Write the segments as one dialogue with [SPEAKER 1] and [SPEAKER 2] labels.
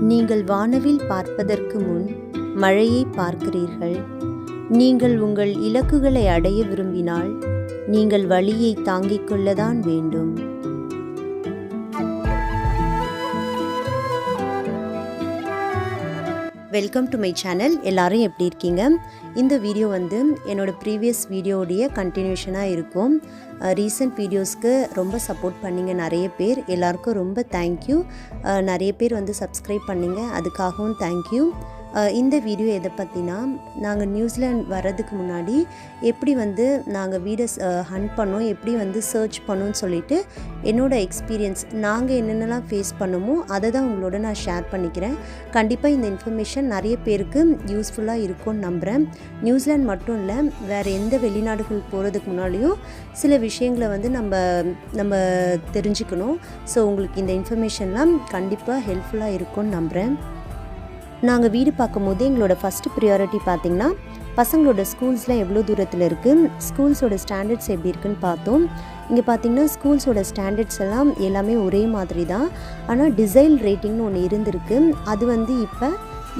[SPEAKER 1] நீங்கள் வானவில் பார்ப்பதற்கு முன் மழையை பார்க்கிறீர்கள். நீங்கள் உங்கள் இலக்குகளை அடைய விரும்பினால் நீங்கள் வழியை தாங்கிக் கொள்ளதான் வேண்டும். வெல்கம் டு மை சேனல் எல்லாரும் எப்படி இருக்கீங்க? இந்த வீடியோ வந்து என்னோடய ப்ரீவியஸ் வீடியோடைய கண்டினியூஷனாக இருக்கும். ரீசன்ட் வீடியோஸ்க்கு ரொம்ப சப்போர்ட் பண்ணிங்க நிறைய பேர். எல்லாருக்கும் ரொம்ப தேங்க்யூ நிறைய பேர் வந்து சப்ஸ்கிரைப் பண்ணிங்க. அதுக்காகவும் தேங்க்யூ இந்த வீடியோ எதை பற்றினா நாங்கள் நியூசிலாண்ட் வர்றதுக்கு முன்னாடி எப்படி வந்து நாங்கள் வீடை ஹண்ட் பண்ணோம் எப்படி வந்து சர்ச் பண்ணோம்னு சொல்லிட்டு என்னோட எக்ஸ்பீரியன்ஸ் நாங்கள் என்னென்னலாம் ஃபேஸ் பண்ணமோ அதை தான் உங்களோட நான் ஷேர் பண்ணிக்கிறேன். கண்டிப்பாக இந்த இன்ஃபர்மேஷன் நிறைய பேருக்கு யூஸ்ஃபுல்லாக இருக்கும்னு நம்புகிறேன் நியூசிலாண்ட் மட்டும் இல்லை வேறு எந்த வெளிநாடுகள் போகிறதுக்கு முன்னாடியும் சில விஷயங்களை வந்து நம்ம நம்ம தெரிஞ்சுக்கணும். ஸோ உங்களுக்கு இந்த இன்ஃபர்மேஷன்லாம் கண்டிப்பாக ஹெல்ப்ஃபுல்லாக இருக்கும்னு நம்புகிறேன் நாங்கள் வீடு பார்க்கும்போது எங்களோட ஃபஸ்ட்டு ப்ரியாரிட்டி பார்த்திங்கன்னா பசங்களோட ஸ்கூல்ஸ்லாம் எவ்வளோ தூரத்தில் இருக்குது ஸ்கூல்ஸோட ஸ்டாண்டர்ட்ஸ் எப்படி இருக்குன்னு பார்த்தோம். இங்கே பார்த்தீங்கன்னா ஸ்கூல்ஸோட ஸ்டாண்டர்ட்ஸ் எல்லாம் எல்லாமே ஒரே மாதிரி தான் ஆனால் டிசைல் ரேட்டிங்னு ஒன்று இருந்திருக்கு. அது வந்து இப்போ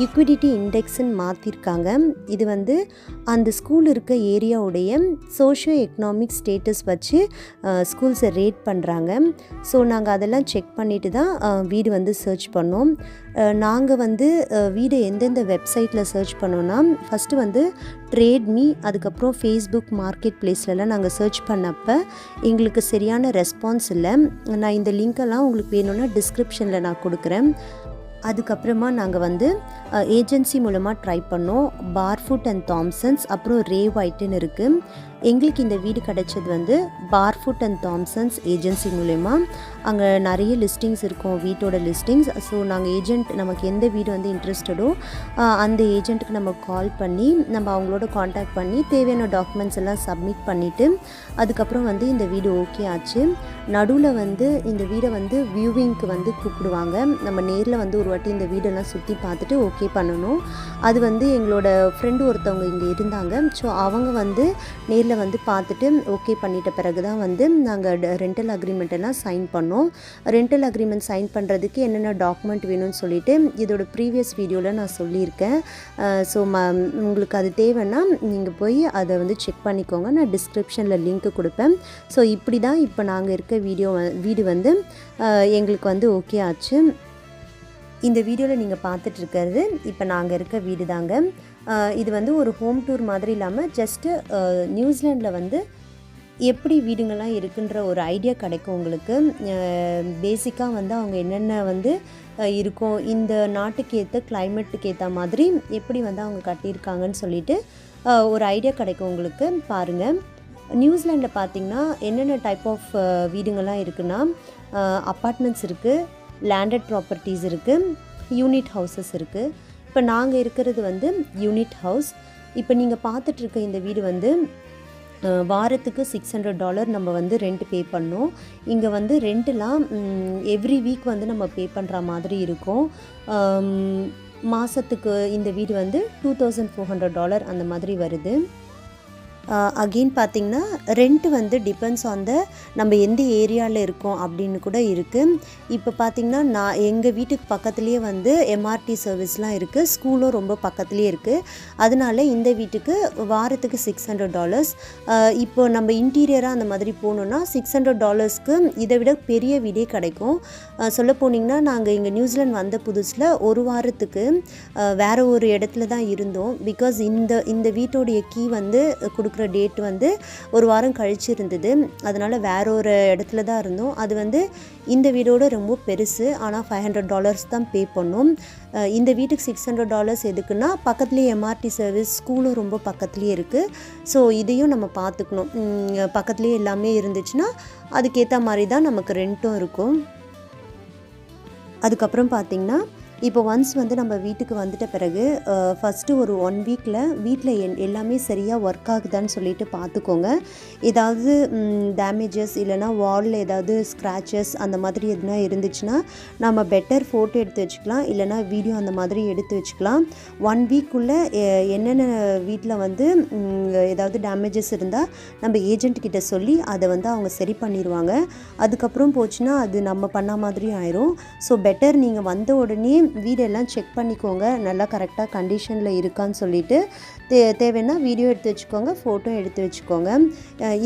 [SPEAKER 1] ஈக்விடிட்டி இண்டெக்ஸ்ன்னு மாற்றிருக்காங்க இது வந்து அந்த ஸ்கூல் இருக்க ஏரியாவுடைய சோஷியோ எக்கனாமிக் ஸ்டேட்டஸ் வச்சு ஸ்கூல்ஸை ரேட் பண்ணுறாங்க ஸோ நாங்கள் அதெல்லாம் செக் பண்ணிட்டு தான் வீடு வந்து சர்ச் பண்ணோம். நாங்கள் வந்து வீடு எந்தெந்த வெப்சைட்டில் சர்ச் பண்ணோன்னா ஃபஸ்ட்டு வந்து ட்ரேட்மி அதுக்கப்புறம் ஃபேஸ்புக் மார்க்கெட் பிளேஸ்லலாம் நாங்கள் சர்ச் பண்ணப்போ எங்களுக்கு சரியான ரெஸ்பான்ஸ் இல்லை. நான் இந்த லிங்க்கெல்லாம் உங்களுக்கு வேணும்னா டிஸ்கிரிப்ஷனில் நான் கொடுக்குறேன். அதுக்கப்புறமா நாங்கள் வந்து ஏஜென்சி மூலமாக ட்ரை பண்ணோம். பார்ஃபுட் அண்ட் தாம்சன்ஸ் அப்புறம் ரே ஒயிட்டுன்னு இருக்குது எங்களுக்கு இந்த வீடு கிடச்சது வந்து பார்ஃபுட் அண்ட் தாம்சன்ஸ் ஏஜென்சி மூலயமா. அங்கே நிறைய லிஸ்டிங்ஸ் இருக்கும் வீட்டோட லிஸ்டிங்ஸ் ஸோ நாங்கள் ஏஜென்ட் நமக்கு எந்த வீடு வந்து இன்ட்ரெஸ்டடோ அந்த ஏஜென்ட்டுக்கு நம்ம கால் பண்ணி நம்ம அவங்களோட காண்டாக்ட் பண்ணி தேவையான டாக்குமெண்ட்ஸ் எல்லாம் சப்மிட் பண்ணிவிட்டு அதுக்கப்புறம் வந்து இந்த வீடு ஓகே ஆச்சு. நடுவில் வந்து இந்த வீடை வந்து வியூவிங்க்கு வந்து கூப்பிடுவாங்க. நம்ம நேரில் வந்து ஒரு வாட்டி இந்த வீடெல்லாம் சுற்றி பார்த்துட்டு ஓகே பண்ணணும். அது வந்து எங்களோட ஃப்ரெண்டு ஒருத்தவங்க இங்கே இருந்தாங்க. ஸோ அவங்க வந்து நேரில் வந்து பார்த்துட்டு ஓகே பண்ணிட்ட பிறகு தான் வந்து நாங்கள் ரெண்டல் அக்ரிமெண்ட் எல்லாம் சைன் பண்ணோம். ரெண்டல் அக்ரிமெண்ட் சைன் பண்ணுறதுக்கு என்னென்ன டாக்குமெண்ட் வேணும்னு சொல்லிட்டு இதோட ப்ரீவியஸ் வீடியோவில் நான் சொல்லியிருக்கேன். ஸோ ம உங்களுக்கு அது தேவைன்னா நீங்கள் போய் அதை வந்து செக் பண்ணிக்கோங்க. நான் டிஸ்கிரிப்ஷனில் லிங்க் கொடுப்பேன். ஸோ இப்படி தான் இப்போ நாங்கள் இருக்க வீடியோ வீடு வந்து எங்களுக்கு வந்து ஓகே ஆச்சு. இந்த வீடியோவில் நீங்கள் பார்த்துட்டு இருக்கிறது இப்போ நாங்கள் இருக்க வீடு தாங்க இது வந்து ஒரு ஹோம் டூர் மாதிரி இல்லாமல் ஜஸ்ட்டு நியூசிலாண்டில் வந்து எப்படி வீடுங்கள்லாம் இருக்குன்ற ஒரு ஐடியா கிடைக்கும் உங்களுக்கு. பேசிக்காக வந்து அவங்க என்னென்ன வந்து இருக்கும் இந்த நாட்டுக்கு ஏற்ற கிளைமேட்டுக்கு ஏற்ற மாதிரி எப்படி வந்து அவங்க கட்டியிருக்காங்கன்னு சொல்லிட்டு ஒரு ஐடியா கிடைக்கும் உங்களுக்கு. பாருங்கள் நியூசிலாண்டில் பார்த்திங்கன்னா என்னென்ன டைப் ஆஃப் வீடுங்கள்லாம் இருக்குன்னா அப்பார்ட்மெண்ட்ஸ் இருக்குது லேண்டட் ப்ராப்பர்ட்டிஸ் இருக்குது யூனிட் ஹவுசஸ் இருக்குது இப்போ நாங்கள் இருக்கிறது வந்து யூனிட் ஹவுஸ் இப்போ நீங்கள் பார்த்துட்ருக்க இந்த வீடு வந்து வாரத்துக்கு சிக்ஸ் ஹண்ட்ரட் டாலர் நம்ம வந்து ரெண்ட் பே பண்ணோம். இங்கே வந்து ரெண்ட்டெலாம் எவ்ரி வீக் வந்து நம்ம பே பண்ணுற மாதிரி இருக்கும். மாதத்துக்கு இந்த வீடு வந்து two thousand four hundred dollar அந்த மாதிரி வருது. அகெயின் பார்த்திங்கன்னா ரெண்ட் வந்து டிபெண்ட்ஸ் ஆன் த நம்ம எந்த ஏரியாவில் இருக்கோம் அப்படின்னு கூட இருக்குது இப்போ பார்த்திங்கன்னா நான் எங்கள் வீட்டுக்கு பக்கத்துலேயே வந்து எம்ஆர்டி சர்வீஸ்லாம் இருக்குது ஸ்கூலும் ரொம்ப பக்கத்துலேயே இருக்குது அதனால இந்த வீட்டுக்கு வாரத்துக்கு சிக்ஸ் ஹண்ட்ரட் டாலர்ஸ் இப்போ நம்ம இன்டீரியராக அந்த மாதிரி போகணுன்னா சிக்ஸ் ஹண்ட்ரட் டாலர்ஸ்க்கு இதை விட பெரிய வீடே கிடைக்கும். சொல்ல போனீங்கன்னா நாங்கள் இங்கே நியூசிலாந்து வந்த புதுசில் ஒரு வாரத்துக்கு வேறு ஒரு இடத்துல தான் இருந்தோம். பிகாஸ் இந்த இந்த வீட்டோடைய கீ வந்து கொடுக்குற டேட் வந்து ஒரு வாரம் கழிச்சு இருந்தது அதனால் வேற ஒரு இடத்துல தான் இருந்தோம். அது வந்து இந்த வீடோட ரொம்ப பெருசு. ஆனால் ஃபைவ் ஹண்ட்ரட் டாலர்ஸ் தான் பே பண்ணோம். இந்த வீட்டுக்கு சிக்ஸ் ஹண்ட்ரட் டாலர்ஸ் எதுக்குன்னா பக்கத்துலேயே எம்ஆர்டி சர்வீஸ் ஸ்கூலும் ரொம்ப பக்கத்துலேயே இருக்குது ஸோ இதையும் நம்ம பார்த்துக்கணும். பக்கத்துலேயே எல்லாமே இருந்துச்சுன்னா அதுக்கேற்ற மாதிரி தான் நமக்கு ரெண்ட்டும் இருக்கும். அதுக்கப்புறம் பார்த்திங்கன்னா இப்போ ஒன்ஸ் வந்து நம்ம வீட்டுக்கு வந்துட்ட பிறகு ஃபஸ்ட்டு ஒரு ஒன் வீக்கில் வீட்டில் என் எல்லாமே சரியாக ஒர்க் ஆகுதான்னு சொல்லிட்டு பார்த்துக்கோங்க ஏதாவது டேமேஜஸ் இல்லைனா வாலில் ஏதாவது ஸ்க்ராச்சஸ் அந்த மாதிரி எதுனா இருந்துச்சுன்னா நம்ம பெட்டர் ஃபோட்டோ எடுத்து வச்சுக்கலாம். இல்லைனா வீடியோ அந்த மாதிரி எடுத்து வச்சுக்கலாம். ஒன் வீக்குள்ளே என்னென்ன வீட்டில் வந்து ஏதாவது டேமேஜஸ் இருந்தால் நம்ம ஏஜென்ட் கிட்ட சொல்லி அதை வந்து அவங்க சரி பண்ணிடுவாங்க அதுக்கப்புறம் போச்சுன்னா அது நம்ம பண்ண மாதிரி ஆயிரும். ஸோ பெட்டர் நீங்கள் வந்த உடனே வீடெல்லாம் செக் பண்ணிக்கோங்க. நல்லா கரெக்டாக கண்டிஷனில் இருக்கான்னு சொல்லிட்டு தே தேவைன்னா வீடியோ எடுத்து வச்சுக்கோங்க ஃபோட்டோ எடுத்து வச்சுக்கோங்க.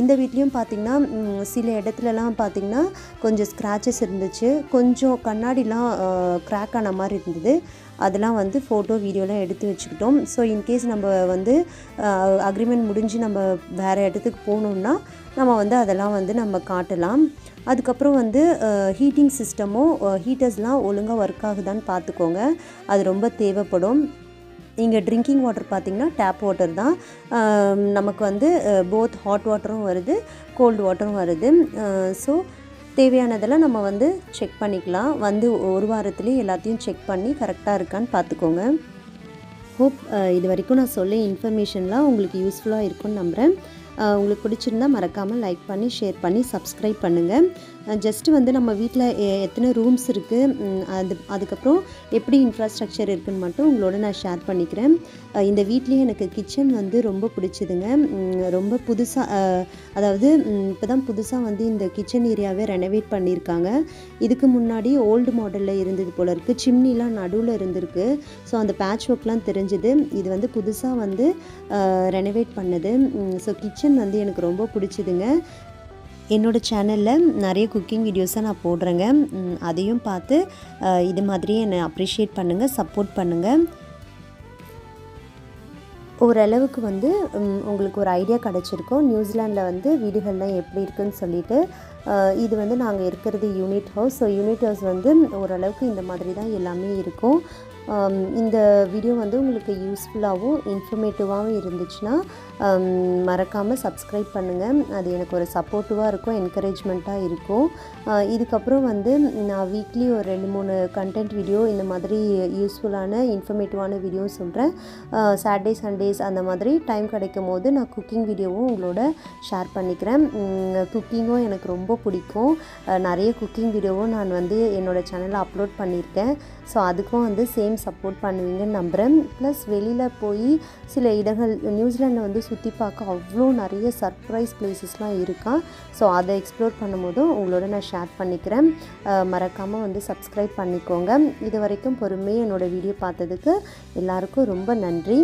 [SPEAKER 1] இந்த வீட்லேயும் பார்த்திங்கன்னா சில இடத்துலலாம் பார்த்திங்கன்னா கொஞ்சம் ஸ்க்ராச்சஸ் இருந்துச்சு. கொஞ்சம் கண்ணாடிலாம் க்ராக் ஆன மாதிரி இருந்தது. அதெல்லாம் வந்து ஃபோட்டோ வீடியோலாம் எடுத்து வச்சுக்கிட்டோம். ஸோ இன்கேஸ் நம்ம வந்து அக்ரிமெண்ட் முடிஞ்சு நம்ம வேறு இடத்துக்கு போகணுன்னா நம்ம வந்து அதெல்லாம் வந்து நம்ம காட்டலாம். அதுக்கப்புறம் வந்து ஹீட்டிங் சிஸ்டமும் ஹீட்டர்ஸ்லாம் ஒழுங்காக ஒர்க் ஆகுதான்னு பார்த்துக்கோங்க அது ரொம்ப தேவைப்படும். இங்கே ட்ரிங்கிங் வாட்டர் பார்த்திங்கன்னா டேப் வாட்டர் தான். நமக்கு வந்து போத் ஹாட் வாட்டரும் வருது கோல்டு வாட்டரும் வருது. ஸோ தேவையானதெல்லாம் நம்ம வந்து செக் பண்ணிக்கலாம். வந்து ஒரு வாரத்துலேயே எல்லாத்தையும் செக் பண்ணி கரெக்டாக இருக்கான்னு பார்த்துக்கோங்க ஹோப் இது வரைக்கும் நான் சொல்ல இன்ஃபர்மேஷன்லாம் உங்களுக்கு யூஸ்ஃபுல்லாக இருக்கும்னு நம்புகிறேன் உங்களுக்கு பிடிச்சிருந்தா மறக்காமல் லைக் பண்ணி ஷேர் பண்ணி சப்ஸ்கிரைப் பண்ணுங்கள் ஜஸ்ட்டு வந்து நம்ம வீட்டில் எத்தனை ரூம்ஸ் இருக்குது அது அதுக்கப்புறம் எப்படி இன்ஃப்ராஸ்ட்ரக்சர் இருக்குதுன்னு மட்டும் உங்களோட நான் ஷேர் பண்ணிக்கிறேன். இந்த வீட்லேயே எனக்கு கிச்சன் வந்து ரொம்ப பிடிச்சிதுங்க. ரொம்ப புதுசாக அதாவது இப்போ தான் புதுசாக வந்து இந்த கிச்சன் ஏரியாவை ரெனோவேட் பண்ணியிருக்காங்க. இதுக்கு முன்னாடி ஓல்டு மாடலில் இருந்தது போல இருக்குது சிம்னிலாம் நடுவில் இருந்திருக்கு. ஸோ அந்த பேட்ச் ஒர்க்லாம் தெரிஞ்சுது. இது வந்து புதுசாக வந்து ரெனோவேட் பண்ணது. ஸோ கிச்சன் வந்து எனக்கு ரொம்ப பிடிச்சிதுங்க. என்னோட சேனலில் நிறைய குக்கிங் வீடியோஸை நான் போடுறேங்க. அதையும் பார்த்து இது மாதிரி என்னை அப்ரிஷியேட் பண்ணுங்கள் சப்போர்ட் பண்ணுங்கள் ஓரளவுக்கு வந்து உங்களுக்கு ஒரு ஐடியா கிடச்சிருக்கும் நியூசிலாண்டில் வந்து வீடுகள்லாம் எப்படி இருக்குன்னு சொல்லிட்டு இது வந்து நாங்கள் இருக்கிறது unit house. So unit house வந்து ஓரளவுக்கு இந்த மாதிரி தான் எல்லாமே இருக்கும். இந்த வீடியோ வந்து உங்களுக்கு யூஸ்ஃபுல்லாகவும் இன்ஃபர்மேட்டிவாகவும் இருந்துச்சுன்னா மறக்காமல் சப்ஸ்கிரைப் பண்ணுங்கள் அது எனக்கு ஒரு சப்போர்ட்டிவாக இருக்கும் என்கரேஜ்மெண்ட்டாக இருக்கும். இதுக்கப்புறம் வந்து நான் வீக்லி ஒரு ரெண்டு மூணு கண்டென்ட் வீடியோ இந்த மாதிரி யூஸ்ஃபுல்லான இன்ஃபர்மேட்டிவான வீடியோ சொல்கிறேன் சாட்டர்டே சண்டேஸ் அந்த மாதிரி டைம் கிடைக்கும் போது நான் குக்கிங் வீடியோவும் உங்களோட ஷேர் பண்ணிக்கிறேன். குக்கிங்கும் எனக்கு ரொம்ப பிடிக்கும். நிறைய குக்கிங் வீடியோவும் நான் வந்து என்னோடய சேனலில் அப்லோட் பண்ணியிருக்கேன். ஸோ அதுக்கும் வந்து சேம் சப்போர்ட் பண்ணுவீங்கன்னு நம்புகிறேன் ப்ளஸ் வெளியில் போய் சில இடங்கள் நியூசிலாண்டை வந்து சுற்றி பார்க்க அவ்வளோ நிறைய சர்ப்ரைஸ் பிளேசஸ்லாம் இருக்கா. ஸோ அதை எக்ஸ்ப்ளோர் பண்ணும்போதும் உங்களோட நான் ஷேர் பண்ணிக்கிறேன். மறக்காமல் வந்து சப்ஸ்கிரைப் பண்ணிக்கோங்க. இது வரைக்கும் பொறுமையாக என்னோடய வீடியோ பார்த்ததுக்கு எல்லாருக்கும் ரொம்ப நன்றி.